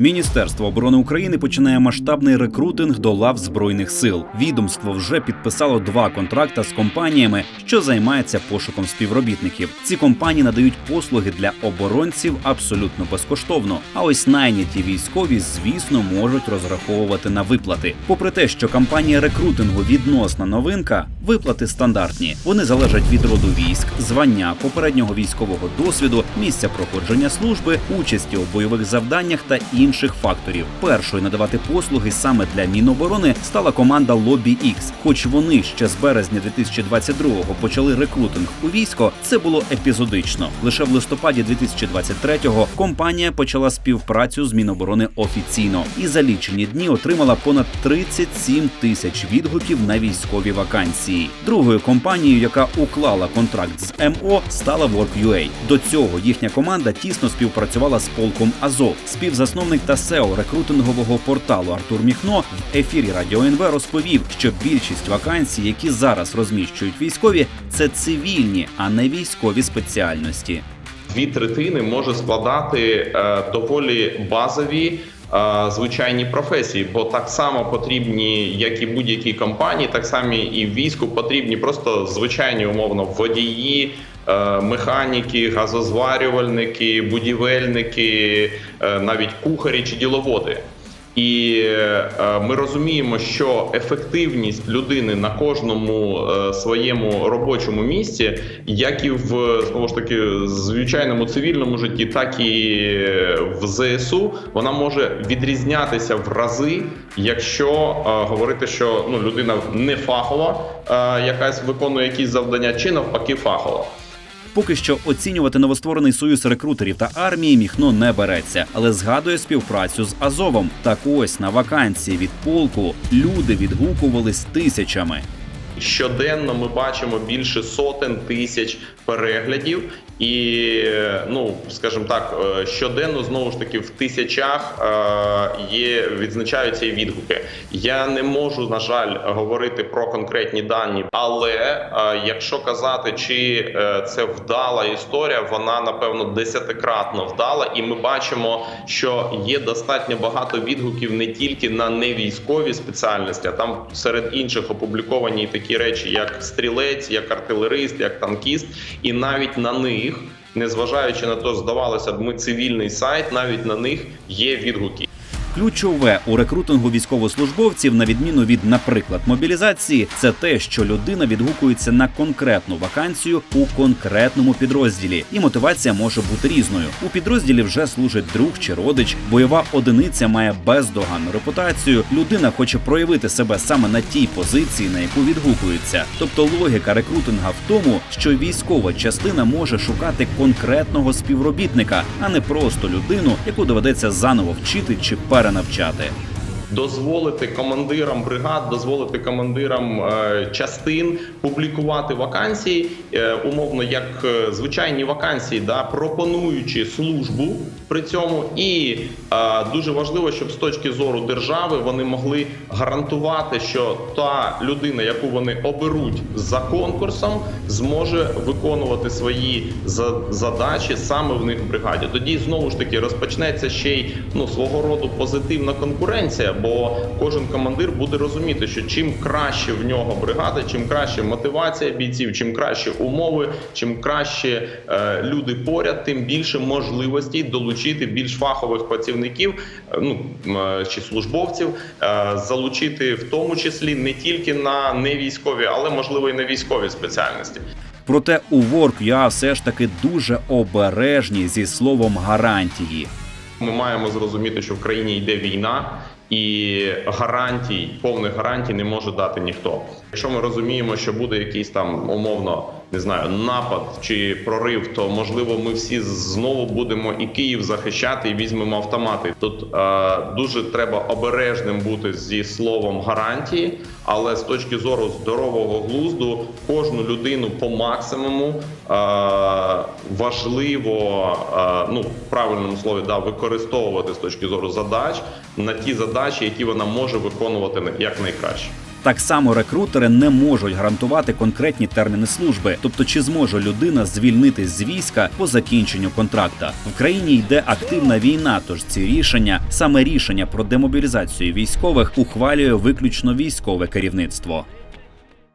Міністерство оборони України починає масштабний рекрутинг до лав збройних сил. Відомство вже підписало два контракта з компаніями, що займаються пошуком співробітників. Ці компанії надають послуги для оборонців абсолютно безкоштовно. А ось найняті військові, звісно, можуть розраховувати на виплати. Попри те, що компанія рекрутингу відносна новинка, виплати стандартні. Вони залежать від роду військ, звання, попереднього військового досвіду, місця проходження служби, участі у бойових завданнях та інших факторів. Першою надавати послуги саме для Міноборони стала команда Lobby X. Хоч вони ще з березня 2022-го почали рекрутинг у військо, це було епізодично. Лише в листопаді 2023-го компанія почала співпрацю з Міноборони офіційно і за лічені дні отримала понад 37 тисяч відгуків на військові вакансії. Другою компанією, яка уклала контракт з МО, стала Work.ua. До цього їхня команда тісно співпрацювала з полком Азов. Співзасновник та SEO рекрутингового порталу Артур Міхно в ефірі Радіо НВ розповів, що більшість вакансій, які зараз розміщують військові, це цивільні, а не військові спеціальності. Дві третини може складати е, доволі базові. е, Звичайні професії, бо так само потрібні, як і будь-які компанії, так само і війську потрібні просто звичайні умовно водії, механіки, газозварювальники, будівельники, е, навіть кухарі чи діловоди. І е, ми розуміємо, що ефективність людини на кожному е, своєму робочому місці, як і в знову ж таки звичайному цивільному житті, так і в ЗСУ, вона може відрізнятися в рази, якщо е, говорити, що ну людина не фахова, е, якась виконує якісь завдання, чи навпаки фахова. Поки що оцінювати новостворений союз рекрутерів та армії Міхно не береться, але згадує співпрацю з Азовом. Так ось на вакансії від полку люди відгукувались тисячами. Щоденно ми бачимо більше сотень тисяч переглядів, і ну скажімо так, е, щоденно знову ж таки в тисячах е, є відзначаються відгуки. Я не можу на жаль говорити про конкретні дані, але е, якщо казати, чи це вдала історія, вона напевно десятикратно вдала, і ми бачимо, що є достатньо багато відгуків не тільки на невійськові спеціальності, а там серед інших опубліковані такі речі, як стрілець, як артилерист, як танкіст, і навіть на них, незважаючи на то, здавалося б, ми цивільний сайт, навіть на них є відгуки. Ключове у рекрутингу військовослужбовців, на відміну від, наприклад, мобілізації, це те, що людина відгукується на конкретну вакансію у конкретному підрозділі, і мотивація може бути різною. У підрозділі вже служить друг чи родич, бойова одиниця має бездоганну репутацію. Людина хоче проявити себе саме на тій позиції, на яку відгукується. Тобто логіка рекрутинга в тому, що військова частина може шукати конкретного співробітника, а не просто людину, яку доведеться заново вчити чи перенавчати. Дозволити командирам бригад, дозволити командирам е, частин публікувати вакансії, е, умовно як е, звичайні вакансії, да пропонуючи службу при цьому, і е, дуже важливо, щоб з точки зору держави вони могли гарантувати, що та людина, яку вони оберуть за конкурсом, зможе виконувати свої задачі саме в них в бригаді. Тоді знову ж таки розпочнеться ще й ну свого роду позитивна конкуренція, бо кожен командир буде розуміти, що чим краще в нього бригада, чим краще мотивація бійців, чим краще умови, чим краще е, люди поряд, тим більше можливостей долучити більш фахових працівників, е, ну е, чи службовців, е, залучити в тому числі не тільки на невійськові, але можливо і на військові спеціальності. Проте у Work.ua все ж таки дуже обережні зі словом гарантії. Ми маємо зрозуміти, що в країні йде війна, і гарантій, повних гарантій не може дати ніхто. Якщо ми розуміємо, що буде якийсь там умовно не знаю напад чи прорив, то можливо ми всі знову будемо і Київ захищати і візьмемо автомати. Тут е, дуже треба обережним бути зі словом гарантії, але з точки зору здорового глузду кожну людину по максимуму е, важливо е, ну в правильному слові да використовувати з точки зору задач на ті задачі, які вона може виконувати як найкраще. Так само рекрутери не можуть гарантувати конкретні терміни служби, тобто чи зможе людина звільнитись з війська по закінченню контракта. В країні йде активна війна, тож ці рішення, саме рішення про демобілізацію військових, ухвалює виключно військове керівництво.